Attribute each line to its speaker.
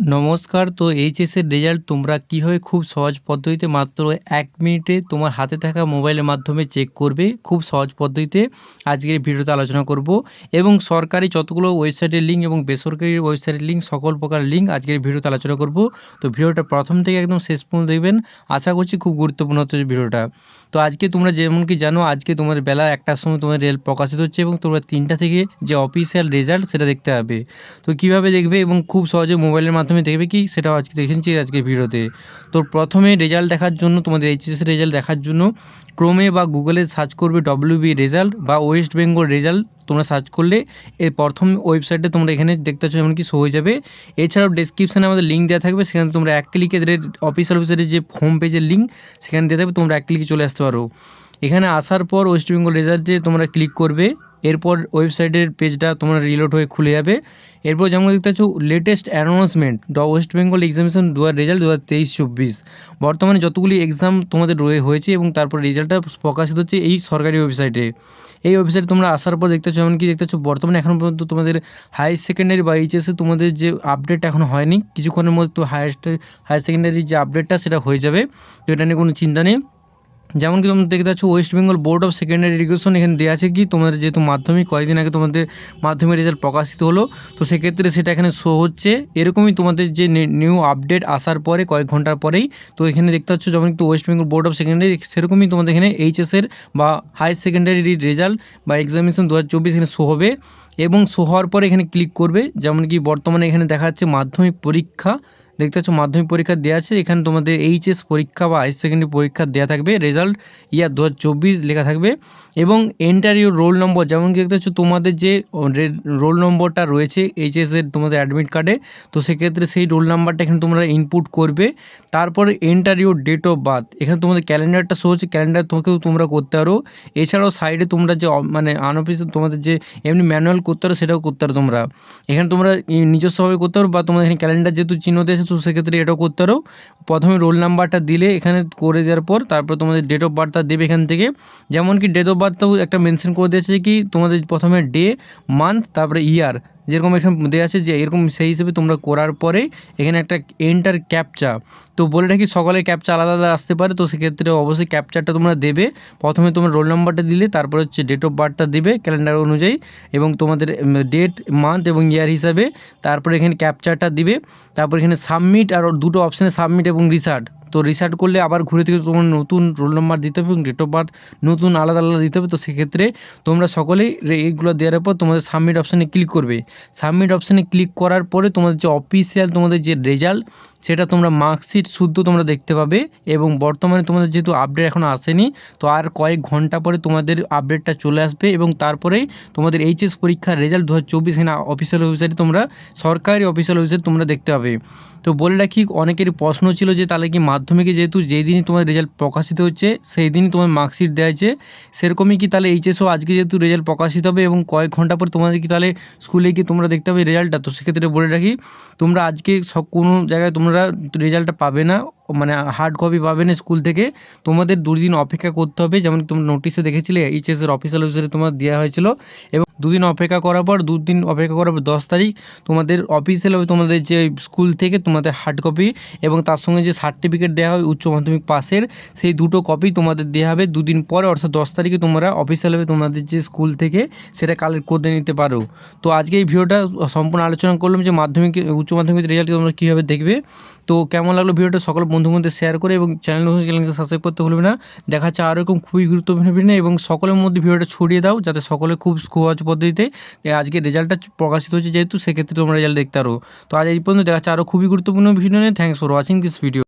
Speaker 1: নমস্কার, তো এইচএসের রেজাল্ট তোমরা কীভাবে খুব সহজ পদ্ধতিতে মাত্র এক মিনিটে তোমার হাতে থাকা মোবাইলের মাধ্যমে চেক করবে? খুব সহজ পদ্ধতিতে আজকের ভিডিওতে আলোচনা করব। এবং সরকারি যতগুলো ওয়েবসাইটের লিঙ্ক এবং বেসরকারি ওয়েবসাইটের লিঙ্ক সকল প্রকার লিঙ্ক আজকের ভিডিওতে আলোচনা করব। তো ভিডিওটা প্রথম থেকে একদম শেষ পর্যন্ত দেখবেন। আশা করছি খুব গুরুত্বপূর্ণ হচ্ছে ভিডিওটা। তো আজকে তোমরা যেমন কি জানো, আজকে তোমার বেলা একটার সময় তোমার রেল প্রকাশিত হচ্ছে এবং তোমরা তিনটা থেকে যে অফিসিয়াল রেজাল্ট সেটা দেখতে হবে তো কীভাবে দেখবে? এবং খুব সহজে মোবাইলের মাধ্যমে দেখবে কি? সেটাও আজকে দেখেছি আজকের ভিডিওতে। তো প্রথমে রেজাল্ট দেখার জন্য, তোমাদের এইচএস রেজাল্ট দেখার জন্য ক্রোমে বা গুগলে সার্চ করবে ডব্লিউবি রেজাল্ট বা ওয়েস্ট বেঙ্গল রেজাল্ট তোমরা সার্চ করলে এর প্রথম ওয়েবসাইটে তোমরা এখানে দেখতে পাচ্ছ যেমন কি শো হয়ে যাবে। এছাড়াও ডেসক্রিপশানে আমাদের লিঙ্ক দেওয়া থাকবে, সেখানে তোমরা এক ক্লিকে অফিসিয়াল ওয়েবসাইটের যে হোম পেজের লিঙ্ক সেখানে দেওয়া থাকবে তোমরা এক ক্লিকে চলে আসতে পারো। এখানে আসার পর ওয়েস্ট বেঙ্গল রেজাল্ট যে তোমরা ক্লিক করবে। এরপর ওয়েবসাইটের পেজটা তোমরা রিলোড হয়ে খুলে যাবে। এরপর যেমন দেখতে পাচ্ছ latest announcement the West Bengal examination দু হাজার রেজাল্ট দু হাজার তেইশ, চব্বিশ। বর্তমানে যতগুলি এক্সাম তোমাদের রয়ে হয়েছে এবং তারপর রেজাল্টটা প্রকাশিত হচ্ছে এই সরকারি ওয়েবসাইটে এই ওয়েবসাইটে তোমরা আসার পর দেখতে পাচ্ছ এমন কি দেখতে পাচ্ছ, বর্তমানে এখন পর্যন্ত তোমাদের হাই সেকেন্ডারি বা এইচএসে তোমাদের যে আপডেট এখন হয়নি, কিছুক্ষণের মধ্যে তো হায়ার হায়ার সেকেন্ডারি যে আপডেটটা সেটা হয়ে যাবে। তো এটা নিয়ে কোনো চিন্তা নেই। যেমন কি তোমরা দেখতে পাচ্ছ West Bengal board of secondary education এখানে দেওয়া আছে কি, তোমাদের যেহেতু মাধ্যমিক, কয়েকদিন আগে তোমাদের মাধ্যমিক রেজাল্ট প্রকাশিত হলো, তো সেক্ষেত্রে সেটা এখানে শো হচ্ছে। এরকমই তোমাদের যে নিউ আপডেট আসার পরে, কয়েক ঘণ্টার পরেই, তো এখানে দেখতে পাচ্ছ, যেমন একটু West Bengal board of secondary সেরকমই তোমাদের এখানে এইচএসের বা হায়ার সেকেন্ডারি রেজাল্ট বা এক্সামিনেশন দু হাজার চব্বিশ এখানে শো হবে। এবং শো হওয়ার পরে এখানে ক্লিক করবে। যেমন কি বর্তমানে এখানে দেখা যাচ্ছে মাধ্যমিক পরীক্ষা। দেখতে পাচ্ছ মাধ্যমিক পরীক্ষা দেওয়া আছে। এখানে তোমাদের এইচএস পরীক্ষা বা হায়ার সেকেন্ডারি পরীক্ষা দেওয়া থাকবে। রেজাল্ট ইয়ার দু হাজার চব্বিশ লেখা থাকবে। এবং এন্টার ইউর রোল নম্বর যেমন কি দেখতে পাচ্ছ তোমাদের যে রোল নম্বরটা রয়েছে এইচএসের তোমাদের অ্যাডমিট কার্ডে তো সেক্ষেত্রে সেই রোল নাম্বারটা এখানে তোমরা ইনপুট করবে। তারপরে enter your date of birth এখানে তোমাদের ক্যালেন্ডারটা শো হচ্ছে। ক্যালেন্ডার তোমাকেও তোমরা করতে পারো। এছাড়াও সাইডে তোমরা যে মানে আনঅফিসিয়াল তোমাদের যে, এমনি ম্যানুয়াল করতে পারো, সেটাও করতে পারো তোমরা। এখানে তোমরা নিজস্বভাবে করতে পারো বা তোমাদের এখানে ক্যালেন্ডার যেহেতু চিহ্ন দিয়েছে তো সেক্ষেত্রে এটাও করতে পারো। প্রথমে রোল নাম্বারটা দিলে এখানে করে দেওয়ার পর তারপর তোমাদের ডেট অফ বার্থটা দেবে এখান থেকে। যেমন কি ডেট অফ বার্থটাও একটা মেনশন করে দিয়েছে কি, তোমাদের প্রথমে ডে মান্থ তারপরে ইয়ার যেরকম এখানে দেওয়া আছে যে এরকম সেই হিসেবে তোমরা করার পরে এখানে একটা এন্টার ক্যাপচা তো বলে রাখি, সকলের ক্যাপচা আলাদা আলাদা আসতে পারে, তো সেক্ষেত্রে অবশ্যই ক্যাপচারটা তোমরা দেবে। প্রথমে তোমার রোল নাম্বারটা দিলে, তারপর হচ্ছে ডেট অফ বার্থটা দেবে ক্যালেন্ডার অনুযায়ী, এবং তোমাদের ডেট মান্থ এবং ইয়ার হিসাবে, তারপরে এখানে ক্যাপচারটা দিবে। তারপর এখানে সাবমিট আর দুটো অপশানে সাবমিট এবং রিসার্ট তো রিসার্ট করলে আবার ঘুরে থেকে তোমার নতুন রোল নাম্বার দিতে হবে এবং ডেট অফ বার্থ নতুন আলাদা আলাদা দিতে হবে। তো সেক্ষেত্রে তোমরা সকলেই এইগুলো দেওয়ার পর তোমাদের সাবমিট অপশানে ক্লিক করবে। সাবমিট অপশানে ক্লিক করার পরে তোমাদের যে অফিসিয়াল তোমাদের যে রেজাল্ট সেটা তোমরা মার্কশিট শুদ্ধ তোমরা দেখতে পাবে এবং বর্তমানে তোমাদের যেহেতু আপডেট এখন আসেনি, তো আর কয়েক ঘণ্টা পরে তোমাদের আপডেটটা চলে আসবে এবং তারপরেই তোমাদের এইচএস পরীক্ষার রেজাল্ট দু হাজার চব্বিশ এখানে অফিসিয়াল ওয়েবসাইটে তোমরা সরকারি অফিসিয়াল ওয়েবসাইট তোমরা দেখতে পাবে। তো বলে রাখি, অনেকেরই প্রশ্ন ছিল যে তাহলে কি মাধ্যমিকে যেহেতু যেই দিনই তোমার রেজাল্ট প্রকাশিত হচ্ছে, সেই দিনই তোমার মার্কশিট দেওয়া হয়েছে। সেরকমই কি তাহলে এইচএসও আজকে যেহেতু রেজাল্ট প্রকাশিত হবে এবং কয়েক ঘণ্টা পর তোমাদের কি তাহলে স্কুলে গিয়ে তোমরা দেখতে পাবে রেজাল্টটা তো সেক্ষেত্রে বলে রাখি, তোমরা আজকে কোনো জায়গায় তোমরা রেজাল্টটা পাবে না। মানে হার্ড কপি পাবে না স্কুল থেকে। তোমাদের দুদিন অপেক্ষা করতে হবে, যেমন তোমরা নোটিশে দেখেছিলে এইচএসের অফিসিয়াল ওয়েবসাইটে তোমার দেওয়া হয়েছিল। এবং দুদিন অপেক্ষা করার পর, দুদিন অপেক্ষা করার পর দশ তারিখ, তোমাদের অফিসিয়ালভাবে তোমাদের যে স্কুল থেকে তোমাদের হার্ড কপি এবং তার সঙ্গে যে সার্টিফিকেট দেওয়া হয় উচ্চ মাধ্যমিক পাসের সেই দুটো কপি তোমাদের দেওয়া হবে। দুদিন পরে, অর্থাৎ দশ তারিখে তোমরা অফিসিয়ালভাবে তোমাদের যে স্কুল থেকে সেটা কালেক্ট করে নিতে পারো। তো আজকে এই ভিডিওটা সম্পূর্ণ আলোচনা করলাম যে মাধ্যমিক, উচ্চ মাধ্যমিক রেজাল্ট তোমরা কীভাবে দেখবে। তো কেমন লাগল ভিডিওটা? সকল বন্ধু মধ্যে শেয়ার করে এবং চ্যানেল নতুন চ্যানেলকে সাবস্ক্রাইব করতে ভুলবে না। দেখা যাচ্ছে আরও এরকম খুবই গুরুত্বপূর্ণ ভিডিও এবং সকলের মধ্যে ভিডিওটা ছড়িয়ে দাও যাতে সকলে খুব সহজ পদ্ধতিতে আজকে রেজাল্টটা প্রকাশিত হচ্ছে যেহেতু সেক্ষেত্রে তোমরা রেজাল্ট দেখতে পারো। তো আজ এই পর্যন্ত দেখা যাচ্ছে আরও খুবই গুরুত্বপূর্ণ ভিডিও নিয়ে। Thanks for watching this video